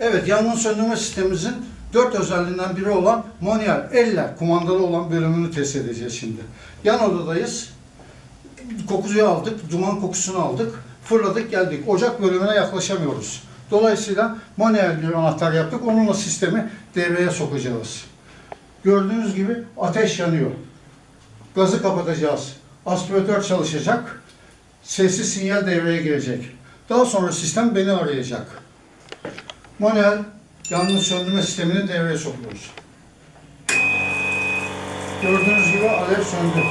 Evet, yangın söndürme sistemimizin dört özelliğinden biri olan manuel, elle kumandalı olan bölümünü test edeceğiz şimdi. Yan odadayız. Kokuyu aldık, duman kokusunu aldık. Fırladık geldik. Ocak bölümüne yaklaşamıyoruz. Dolayısıyla manuel bir anahtar yaptık. Onunla sistemi devreye sokacağız. Gördüğünüz gibi ateş yanıyor. Gazı kapatacağız. Aspiratör çalışacak. Sessiz sinyal devreye girecek. Daha sonra sistem beni arayacak. Manuel yangın söndürme sistemini devreye sokuyoruz. Gördüğünüz gibi alev söndü.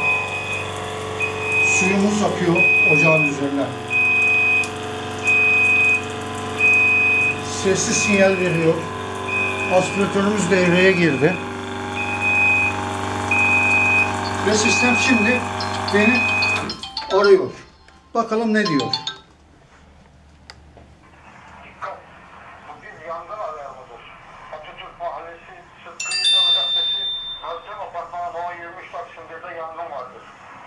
Suyumuz akıyor ocağın üzerine. Sessiz sinyal veriyor. Aspiratörümüz devreye girdi. Ve sistem şimdi beni arıyor. Bakalım ne diyor.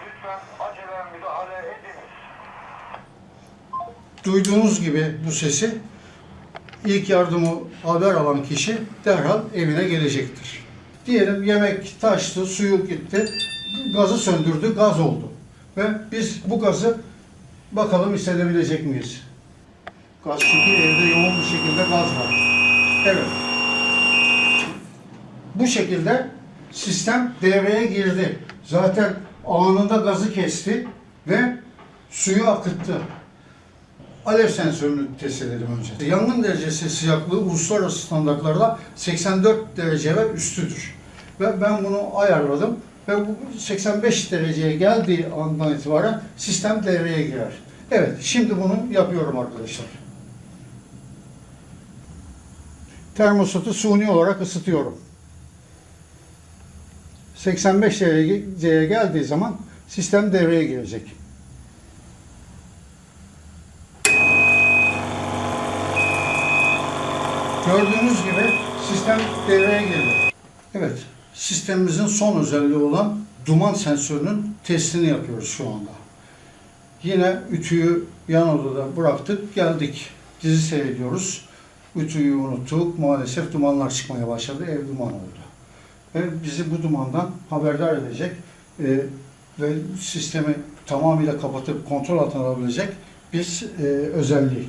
Lütfen acele müdahale ediniz. Duyduğunuz gibi bu sesi ilk yardımı haber alan kişi derhal evine gelecektir. Diyelim yemek taştı, suyu gitti, gazı söndürdü, gaz oldu. Ve biz bu gazı bakalım hissedebilecek miyiz? Gaz çünkü evde yoğun bir şekilde gaz var. Evet. Bu şekilde sistem devreye girdi. Zaten anında gazı kesti ve suyu akıttı. Alev sensörünü test edelim önce. Yangın derecesi sıcaklığı uluslararası standartlarda 84 derece ve üstüdür. Ve ben bunu ayarladım ve bu 85 dereceye geldiği andan itibaren sistem devreye girer. Evet, şimdi bunu yapıyorum arkadaşlar. Termostatı suni olarak ısıtıyorum. 85 dereceye geldiği zaman sistem devreye girecek. Gördüğünüz gibi sistem devreye girdi. Evet, sistemimizin son özelliği olan duman sensörünün testini yapıyoruz şu anda. Yine ütüyü yan odada bıraktık, geldik. Dizi seyrediyoruz. Ütüyü unuttuk, maalesef dumanlar çıkmaya başladı, ev duman oldu. Ve bizi bu dumandan haberdar edecek e, ve sistemi tamamıyla kapatıp kontrol altına alabilecek bir e, özellik.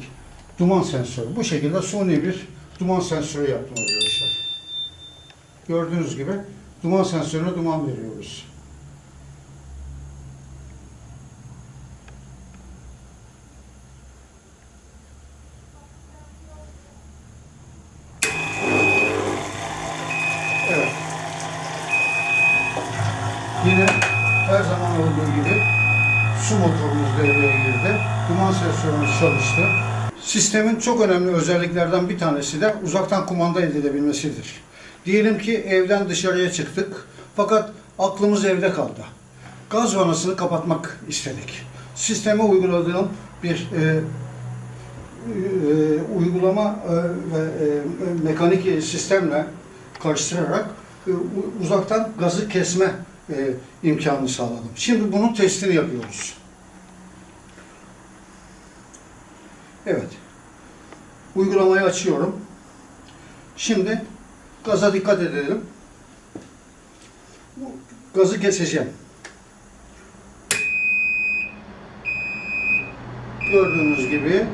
Duman sensörü. Bu şekilde suni bir duman sensörü yaptım arkadaşlar. Gördüğünüz gibi duman sensörüne duman veriyoruz. Evet. Yine zaman olduğu gibi su motorumuz devreye girdi. Duman sensörümüz çalıştı. Sistemin çok önemli özelliklerden bir tanesi de uzaktan kumanda elde edebilmesidir. Diyelim ki evden dışarıya çıktık fakat aklımız evde kaldı. Gaz vanasını kapatmak istedik. Sisteme uyguladığım bir e, e, uygulama e, ve e, mekanik sistemle karıştırarak e, uzaktan gazı kesme e, imkanını sağladım. Şimdi bunun testini yapıyoruz. Evet. Uygulamayı açıyorum. Şimdi gaza dikkat edelim. Gazı keseceğim. Gördüğünüz gibi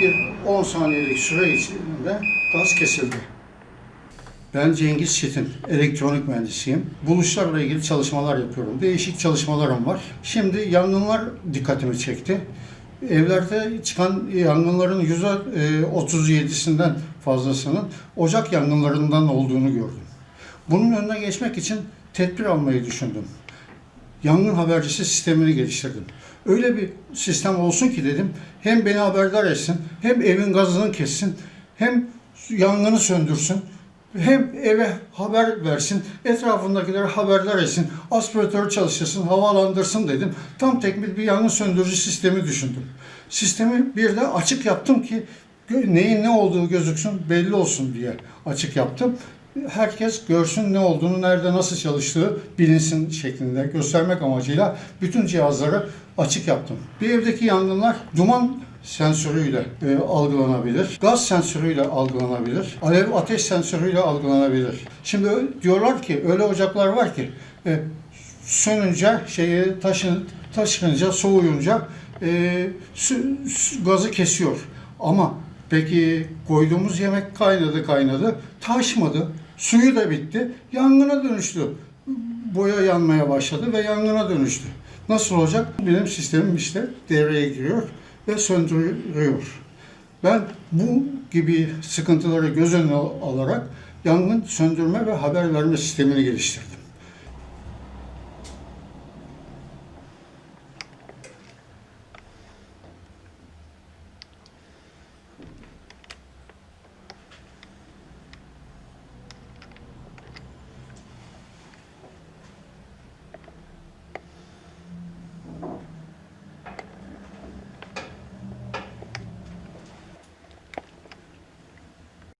bir 10 saniyelik süre içinde gaz kesildi. Ben Cengiz Çetin, elektronik mühendisiyim. Buluşlarla ilgili çalışmalar yapıyorum. Değişik çalışmalarım var. Şimdi yangınlar dikkatimi çekti. Evlerde çıkan yangınların yüzde e, %37'sinden fazlasının ocak yangınlarından olduğunu gördüm. Bunun önüne geçmek için tedbir almayı düşündüm. Yangın habercisi sistemini geliştirdim. Öyle bir sistem olsun ki dedim hem beni haberdar etsin, hem evin gazını kessin, hem yangını söndürsün, hem eve haber versin, etrafındakilere haberdar etsin, aspiratör çalıştırsın, havalandırsın dedim. Tam tekmil bir yangın söndürücü sistemi düşündüm. Sistemi bir de açık yaptım ki neyin ne olduğu gözüksün, belli olsun diye açık yaptım. Herkes görsün ne olduğunu, nerede nasıl çalıştığı bilinsin şeklinde göstermek amacıyla bütün cihazları açık yaptım. Bir evdeki yangınlar duman sensörüyle e, algılanabilir, gaz sensörüyle algılanabilir, alev ateş sensörüyle algılanabilir. Şimdi diyorlar ki öyle ocaklar var ki e, sönünce şeyi taşın taşınınca soğuyunca e, su- su- gazı kesiyor. Ama peki koyduğumuz yemek kaynadı kaynadı taşmadı. Suyu da bitti. Yangına dönüştü. Boya yanmaya başladı ve yangına dönüştü. Nasıl olacak? Benim sistemim işte devreye giriyor ve söndürüyor. Ben bu gibi sıkıntıları göz önüne alarak yangın söndürme ve haber verme sistemini geliştirdim.